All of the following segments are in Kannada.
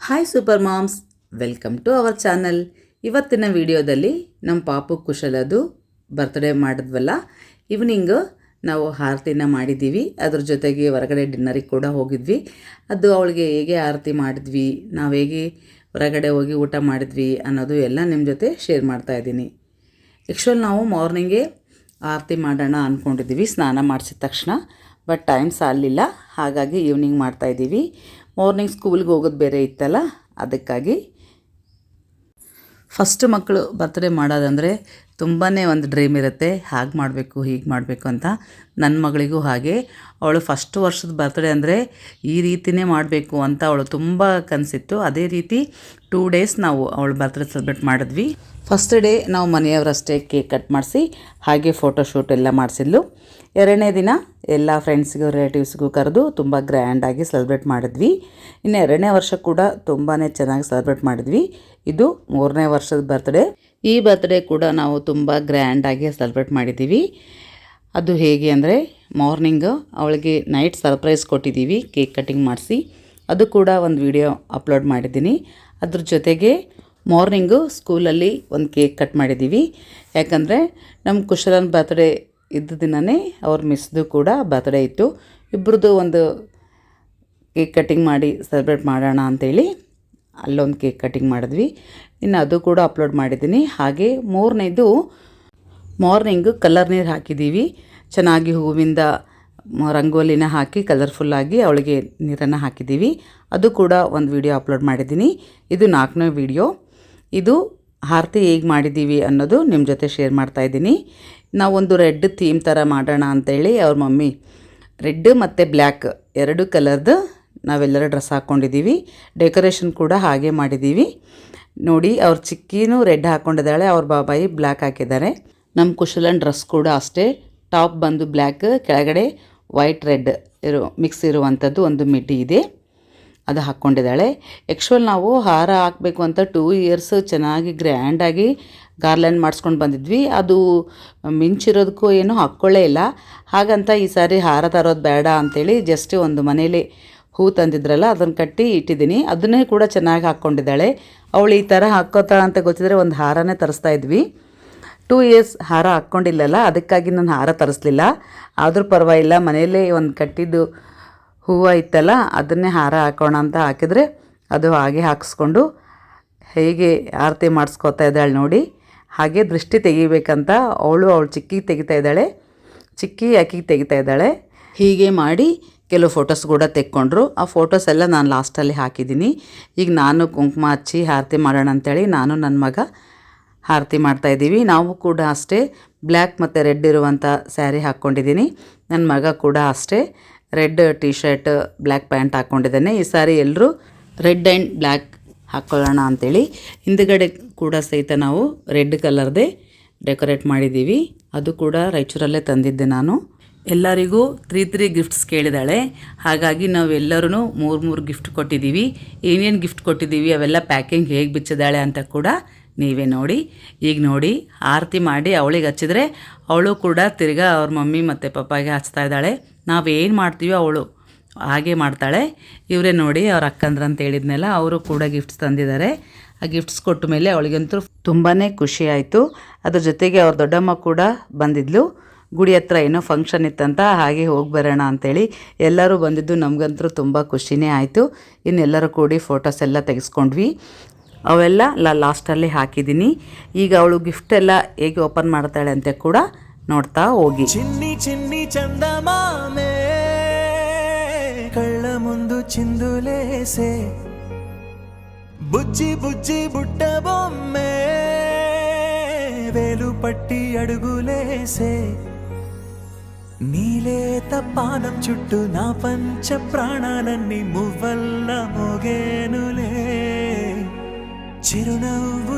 Hi super moms welcome to our channel ಇವತ್ತಿನ ವಿಡಿಯೋದಲ್ಲಿ ನಮ್ಮ ಪಾಪು ಕುಶಲದು ಬರ್ತ್ಡೇ ಮಾಡಿದ್ವಲ್ಲ. ಈವ್ನಿಂಗು ನಾವು ಆರತಿನ ಮಾಡಿದ್ದೀವಿ ಅದ್ರ ಜೊತೆಗೆ ಹೊರಗಡೆ ಡಿನ್ನರಿಗೆ ಕೂಡ ಹೋಗಿದ್ವಿ. ಅದು ಅವಳಿಗೆ ಹೇಗೆ ಆರತಿ ಮಾಡಿದ್ವಿ, ನಾವು ಹೇಗೆ ಹೊರಗಡೆ ಹೋಗಿ ಊಟ ಮಾಡಿದ್ವಿ ಅನ್ನೋದು ಎಲ್ಲ ನಿಮ್ಮ ಜೊತೆ ಶೇರ್ ಮಾಡ್ತಾ ಇದ್ದೀನಿ. ಆ್ಯಕ್ಚುಲ್ ನಾವು ಮಾರ್ನಿಂಗೇ ಆರತಿ ಮಾಡೋಣ ಅಂದ್ಕೊಂಡಿದ್ದೀವಿ ಸ್ನಾನ ಮಾಡಿಸಿದ ತಕ್ಷಣ ಬಟ್ ಟೈಮ್ ಸಾಲಿಲ್ಲ ಹಾಗಾಗಿ ಈವ್ನಿಂಗ್ ಮಾಡ್ತಾಯಿದ್ದೀವಿ ಮಾರ್ನಿಂಗ್ ಸ್ಕೂಲ್ಗೆ ಹೋಗೋದು ಬೇರೆ ಇತ್ತಲ್ಲ? ಅದಕ್ಕಾಗಿ ಫಸ್ಟ್ ಮಕ್ಕಳು ಬರ್ತ್ಡೇ ಮಾಡೋದಂದರೆ ತುಂಬಾ ಒಂದು ಡ್ರೀಮ್ ಇರುತ್ತೆ. ಹಾಗೆ ಮಾಡಬೇಕು, ಹೀಗೆ ಮಾಡಬೇಕು ಅಂತ ನನ್ನ ಮಗಳಿಗೂ ಹಾಗೆ. ಅವಳು ಫಸ್ಟ್ ವರ್ಷದ ಬರ್ತ್ಡೇ ಅಂದರೆ ಈ ರೀತಿನೇ ಮಾಡಬೇಕು ಅಂತ ಅವಳು ತುಂಬ ಕನಸಿತ್ತು. ಅದೇ ರೀತಿ ಟೂ ಡೇಸ್ ನಾವು ಅವಳು ಬರ್ತ್ಡೇ ಸೆಲೆಬ್ರೇಟ್ ಮಾಡಿದ್ವಿ. ಫಸ್ಟ್ ಡೇ ನಾವು ಮನೆಯವರಷ್ಟೇ ಕೇಕ್ ಕಟ್ ಮಾಡಿಸಿ, ಹಾಗೆ ಫೋಟೋಶೂಟ್ ಎಲ್ಲ ಮಾಡಿಸಿದ್ಲು. ಎರಡನೇ ದಿನ ಎಲ್ಲ ಫ್ರೆಂಡ್ಸ್ಗೂ ರಿಲೇಟಿವ್ಸ್ಗೂ ಕರೆದು ತುಂಬ ಗ್ರ್ಯಾಂಡಾಗಿ ಸೆಲೆಬ್ರೇಟ್ ಮಾಡಿದ್ವಿ. ಇನ್ನು ಎರಡನೇ ವರ್ಷ ಕೂಡ ತುಂಬಾ ಚೆನ್ನಾಗಿ ಸೆಲೆಬ್ರೇಟ್ ಮಾಡಿದ್ವಿ. ಇದು ಮೂರನೇ ವರ್ಷದ ಬರ್ತ್ಡೇ ಈ ಬರ್ತ್ಡೇ ಕೂಡ ನಾವು ತುಂಬ ಗ್ರ್ಯಾಂಡಾಗಿ ಸೆಲೆಬ್ರೇಟ್ ಮಾಡಿದ್ದೀವಿ. ಅದು ಹೇಗೆ ಅಂದರೆ ಮಾರ್ನಿಂಗು ಅವಳಿಗೆ ನೈಟ್ ಸರ್ಪ್ರೈಸ್ ಕೊಟ್ಟಿದ್ದೀವಿ ಕೇಕ್ ಕಟಿಂಗ್ ಮಾಡಿಸಿ. ಅದು ಕೂಡ ಒಂದು ವಿಡಿಯೋ ಅಪ್ಲೋಡ್ ಮಾಡಿದ್ದೀನಿ. ಅದ್ರ ಜೊತೆಗೆ ಮಾರ್ನಿಂಗು ಸ್ಕೂಲಲ್ಲಿ ಒಂದು ಕೇಕ್ ಕಟ್ ಮಾಡಿದ್ದೀವಿ. ಯಾಕಂದರೆ ನಮ್ಮ ಕುಶಲನ್ ಬರ್ತ್ಡೇ ಇದ್ದ ದಿನವೇ ಅವ್ರ ಮಿಸ್ದು ಕೂಡ ಬರ್ತ್ಡೇ ಇತ್ತು. ಇಬ್ಬರದ್ದು ಒಂದು ಕೇಕ್ ಕಟ್ಟಿಂಗ್ ಮಾಡಿ ಸೆಲೆಬ್ರೇಟ್ ಮಾಡೋಣ ಅಂತೇಳಿ ಅಲ್ಲೊಂದು ಕೇಕ್ ಕಟ್ಟಿಂಗ್ ಮಾಡಿದ್ವಿ. ಇನ್ನು ಅದು ಕೂಡ ಅಪ್ಲೋಡ್ ಮಾಡಿದ್ದೀನಿ. ಹಾಗೆ ಮೂರನೇದು ಮಾರ್ನಿಂಗು ಕಲರ್ ನೀರು ಹಾಕಿದ್ದೀವಿ. ಚೆನ್ನಾಗಿ ಹೂವಿಂದ ರಂಗೋಲಿನ ಹಾಕಿ ಕಲರ್ಫುಲ್ಲಾಗಿ ಅವಳಿಗೆ ನೀರನ್ನು ಹಾಕಿದ್ದೀವಿ. ಅದು ಕೂಡ ಒಂದು ವಿಡಿಯೋ ಅಪ್ಲೋಡ್ ಮಾಡಿದ್ದೀನಿ. ಇದು ನಾಲ್ಕನೇ ವಿಡಿಯೋ ಇದು ಆರತಿ ಹೇಗೆ ಮಾಡಿದ್ದೀವಿ ಅನ್ನೋದು ನಿಮ್ಮ ಜೊತೆ ಶೇರ್ ಮಾಡ್ತಾಯಿದ್ದೀನಿ ನಾವೊಂದು ರೆಡ್ ಥೀಮ್ ಥರ ಮಾಡೋಣ ಅಂತೇಳಿ ಅವ್ರ ಮಮ್ಮಿ, ರೆಡ್ ಮತ್ತು ಬ್ಲ್ಯಾಕ್ ಎರಡು ಕಲರ್ದು ನಾವೆಲ್ಲರೂ ಡ್ರೆಸ್ ಹಾಕ್ಕೊಂಡಿದ್ದೀವಿ ಡೆಕೋರೇಷನ್ ಕೂಡ ಹಾಗೆ ಮಾಡಿದ್ದೀವಿ. ನೋಡಿ, ಅವ್ರ ಚಿಕ್ಕಿನೂ ರೆಡ್ ಹಾಕ್ಕೊಂಡಿದ್ದಾಳೆ ಅವ್ರ ಬಾಬಾಯಿ ಬ್ಲ್ಯಾಕ್ ಹಾಕಿದ್ದಾರೆ. ನಮ್ಮ ಕುಶಲನ್ ಡ್ರೆಸ್ ಕೂಡ ಅಷ್ಟೇ. ಟಾಪ್ ಬಂದು ಬ್ಲ್ಯಾಕ್, ಕೆಳಗಡೆ ವೈಟ್, ರೆಡ್ ಇರೋ, ಮಿಕ್ಸ್ ಇರುವಂಥದ್ದು ಒಂದು ಮಿಡ್ಡಿ ಇದೆ. ಅದು ಹಾಕ್ಕೊಂಡಿದ್ದಾಳೆ. ಆ್ಯಕ್ಚುಲ್ ನಾವು ಹಾರ ಹಾಕಬೇಕು ಅಂತ ಟೂ ಇಯರ್ಸ್ ಚೆನ್ನಾಗಿ ಗ್ರ್ಯಾಂಡಾಗಿ ಗಾರ್ಲ್ಯಾಂಡ್ ಮಾಡಿಸ್ಕೊಂಡು ಬಂದಿದ್ವಿ. ಅದು ಮಿಂಚಿರೋದಕ್ಕೂ ಏನೂ ಹಾಕ್ಕೊಳ್ಳೇ ಇಲ್ಲ. ಹಾಗಂತ ಈ ಸಾರಿ ಹಾರ ತರೋದು ಬೇಡ ಅಂಥೇಳಿ ಜಸ್ಟ್ ಒಂದು ಮನೇಲಿ ಹೂ ತಂದಿದ್ರಲ್ಲ ಅದನ್ನು ಕಟ್ಟಿ ಇಟ್ಟಿದ್ದೀನಿ. ಅದನ್ನೇ ಕೂಡ ಚೆನ್ನಾಗಿ ಹಾಕ್ಕೊಂಡಿದ್ದಾಳೆ. ಅವಳು ಈ ಥರ ಹಾಕ್ಕೋತಾಳ ಅಂತ ಗೊತ್ತಿದ್ರೆ ಒಂದು ಹಾರನೇ ತರಿಸ್ತಾ ಇದ್ವಿ. ಟೂ ಇಯರ್ಸ್ ಹಾರ ಹಾಕ್ಕೊಂಡಿಲ್ಲಲ್ಲ, ಅದಕ್ಕಾಗಿ ನಾನು ಹಾರ ತರಿಸ್ಲಿಲ್ಲ. ಆದರೂ ಪರವಾಗಿಲ್ಲ ಮನೆಯಲ್ಲೇ ಒಂದು ಕಟ್ಟಿದ್ದು ಹೂವು ಇತ್ತಲ್ಲ ಅದನ್ನೇ ಹಾರ ಹಾಕೋಣ ಅಂತ ಹಾಕಿದರೆ ಅದು ಹಾಗೆ ಹಾಕಿಸ್ಕೊಂಡು ಹೇಗೆ ಆರತಿ ಮಾಡಿಸ್ಕೊತಾ ಇದ್ದಾಳೆ ನೋಡಿ. ಹಾಗೆ ದೃಷ್ಟಿ ತೆಗಿಬೇಕಂತ ಅವಳು ಅವಳು ಚಿಕ್ಕಿಗೆ ತೆಗಿತಾ ಇದ್ದಾಳೆ, ಚಿಕ್ಕಿ ಅಕ್ಕಿಗೆ ತೆಗಿತಾ ಇದ್ದಾಳೆ. ಹೀಗೆ ಮಾಡಿ ಕೆಲವು ಫೋಟೋಸ್ ಕೂಡ ತೆಕ್ಕೊಂಡ್ರು. ಆ ಫೋಟೋಸ್ ಎಲ್ಲ ನಾನು ಲಾಸ್ಟಲ್ಲಿ ಹಾಕಿದ್ದೀನಿ. ಈಗ ನಾನು ಕುಂಕುಮ ಹಚ್ಚಿ ಆರತಿ ಮಾಡೋಣ ಅಂತೇಳಿ ನಾನು ನನ್ನ ಮಗ ಆರತಿ ಮಾಡ್ತಾಯಿದ್ದೀವಿ ನಾವು ಕೂಡ ಅಷ್ಟೇ ಬ್ಲ್ಯಾಕ್ ಮತ್ತು ರೆಡ್ ಇರುವಂಥ ಸ್ಯಾರಿ ಹಾಕ್ಕೊಂಡಿದ್ದೀನಿ. ನನ್ನ ಮಗ ಕೂಡ ಅಷ್ಟೇ. Red T shirt black pant ಹಾಕ್ಕೊಂಡಿದ್ದಾನೆ ಈ ಸಾರಿ ಎಲ್ಲರೂ ರೆಡ್ ಆ್ಯಂಡ್ ಬ್ಲ್ಯಾಕ್ ಹಾಕ್ಕೊಳ್ಳೋಣ ಅಂಥೇಳಿ ಹಿಂದುಗಡೆ ಕೂಡ ಸಹಿತ ನಾವು ರೆಡ್ ಕಲರ್ದೇ ಡೆಕೋರೇಟ್ ಮಾಡಿದ್ದೀವಿ. ಅದು ಕೂಡ ರಾಯಚೂರಲ್ಲೇ ತಂದಿದ್ದೆ ನಾನು. ಎಲ್ಲರಿಗೂ ತ್ರೀ ತ್ರೀ ಗಿಫ್ಟ್ಸ್ ಕೇಳಿದಾಳೆ ಹಾಗಾಗಿ ನಾವೆಲ್ಲರೂ ಮೂರು ಮೂರು ಗಿಫ್ಟ್ ಕೊಟ್ಟಿದ್ದೀವಿ. ಏನೇನು ಗಿಫ್ಟ್ ಕೊಟ್ಟಿದ್ದೀವಿ ಅವೆಲ್ಲ ಪ್ಯಾಕಿಂಗ್ ಹೇಗೆ ಬಿಚ್ಚಿದಾಳೆ ಅಂತ ಕೂಡ ನೀವೇ ನೋಡಿ. ಈಗ ನೋಡಿ, ಆರತಿ ಮಾಡಿ ಅವಳಿಗೆ ಹಚ್ಚಿದ್ರೆ ಅವಳು ಕೂಡ ತಿರ್ಗಾ ಅವ್ರ ಮಮ್ಮಿ ಮತ್ತು ಪಪ್ಪಾಗೆ ಹಚ್ತಾ ಇದ್ದಾಳೆ. ನಾವೇನು ಮಾಡ್ತೀವೋ ಅವಳು ಹಾಗೆ ಮಾಡ್ತಾಳೆ. ಇವರೇ ನೋಡಿ ಅವ್ರ ಅಕ್ಕಂದ್ರ ಅಂತ ಹೇಳಿದ್ನಲ್ಲ, ಅವರು ಕೂಡ ಗಿಫ್ಟ್ಸ್ ತಂದಿದ್ದಾರೆ. ಆ ಗಿಫ್ಟ್ಸ್ ಕೊಟ್ಟ ಮೇಲೆ ಅವಳಿಗಂತೂ ತುಂಬಾ ಖುಷಿ ಆಯಿತು. ಅದ್ರ ಜೊತೆಗೆ ಅವ್ರ ದೊಡ್ಡಮ್ಮ ಕೂಡ ಬಂದಿದ್ಲು. ಗುಡಿ ಹತ್ರ ಏನೋ ಫಂಕ್ಷನ್ ಇತ್ತಂತ ಹಾಗೆ ಹೋಗಿ ಬರೋಣ ಅಂತೇಳಿ ಎಲ್ಲರೂ ಬಂದಿದ್ದು ನಮಗಂತೂ ತುಂಬ ಖುಷಿನೇ ಆಯಿತು. ಇನ್ನೆಲ್ಲರೂ ಕೂಡಿ ಫೋಟೋಸ್ ಎಲ್ಲ ತೆಗೆಸ್ಕೊಂಡ್ವಿ. ಅವೆಲ್ಲ ಲಾಸ್ಟಲ್ಲಿ ಹಾಕಿದ್ದೀನಿ. ಈಗ ಅವಳು ಗಿಫ್ಟ್ ಎಲ್ಲ ಹೇಗೆ ಓಪನ್ ಮಾಡ್ತಾಳೆ ಅಂತ ಕೂಡ ನೋಡ್ತಾ ಹೋಗಿ ಚಿನ್ನಿ ಚಿನ್ನಿ ಚಂದಮಾಮೆ ಕಳ್ಳ ಮುಂದು చిందులేసే బుజ్జి బుజ్జి బుట్ట బొమ్మే వేలు పట్టి అడుగులేసే నీలేత పానం చుట్టూ నా పంచ ప్రాణాలన్నీ మువ్వల్ల మోగేనులే చిరునవ్వు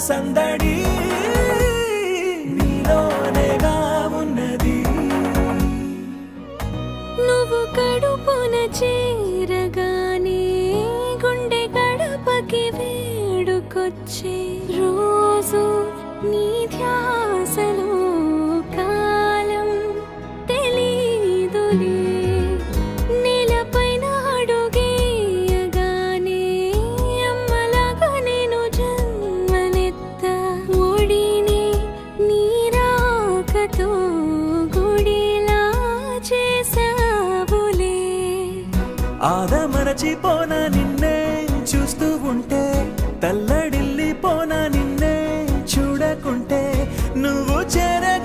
సందడి నీలోనేగా ఉన్నది. నువ్వు కడుపున చేరగానే గుండె గడపకి వేడుకొచ్చే రోజు నీ ధ్యానం ఆదమరచిపోన నిన్నే చూస్తూ ఉంటే తల్లడిల్లిపోన నిన్నే చూడకుంటే నువ్వు చెరగని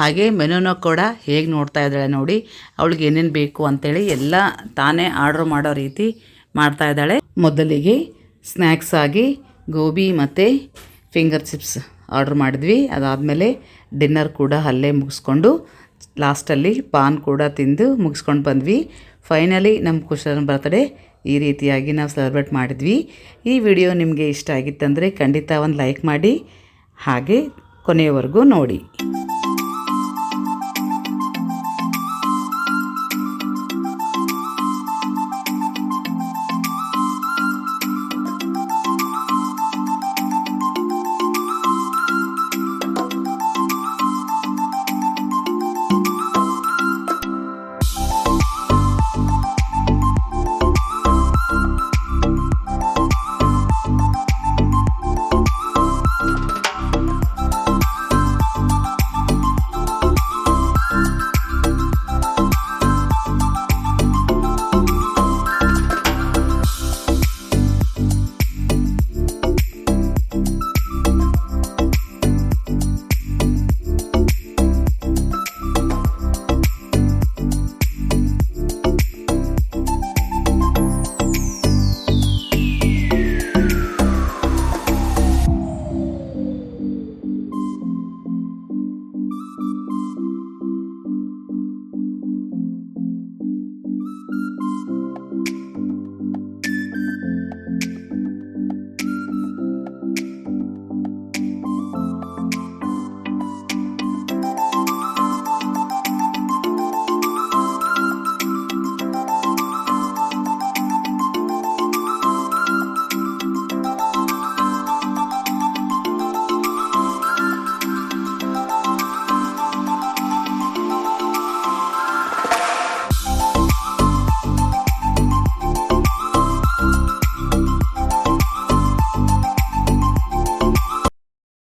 ಹಾಗೆ ಮೆನುನ ಕೂಡ ಹೇಗೆ ನೋಡ್ತಾ ಇದ್ದಾಳೆ ನೋಡಿ. ಅವಳಿಗೆ ಏನೇನು ಬೇಕು ಅಂತೇಳಿ ಎಲ್ಲ ತಾನೇ ಆರ್ಡ್ರ್ ಮಾಡೋ ರೀತಿ ಮಾಡ್ತಾ ಇದ್ದಾಳೆ. ಮೊದಲಿಗೆ ಸ್ನ್ಯಾಕ್ಸ್ ಆಗಿ ಗೋಬಿ ಮತ್ತು ಫಿಂಗರ್ ಚಿಪ್ಸ್ ಆರ್ಡ್ರ್ ಮಾಡಿದ್ವಿ. ಅದಾದಮೇಲೆ ಡಿನ್ನರ್ ಕೂಡ ಅಲ್ಲೇ ಮುಗಿಸ್ಕೊಂಡು ಲಾಸ್ಟಲ್ಲಿ ಪಾನ್ ಕೂಡ ತಿಂದು ಮುಗಿಸ್ಕೊಂಡು ಬಂದ್ವಿ. ಫೈನಲಿ ನಮ್ಮ ಕುಶಲನ ಬರ್ತಡೇ ಈ ರೀತಿಯಾಗಿ ನಾವು ಸೆಲೆಬ್ರೇಟ್ ಮಾಡಿದ್ವಿ. ಈ ವಿಡಿಯೋ ನಿಮಗೆ ಇಷ್ಟ ಆಗಿತ್ತಂದರೆ ಖಂಡಿತ ಒಂದು ಲೈಕ್ ಮಾಡಿ, ಹಾಗೆ ಕೊನೆಯವರೆಗೂ ನೋಡಿ.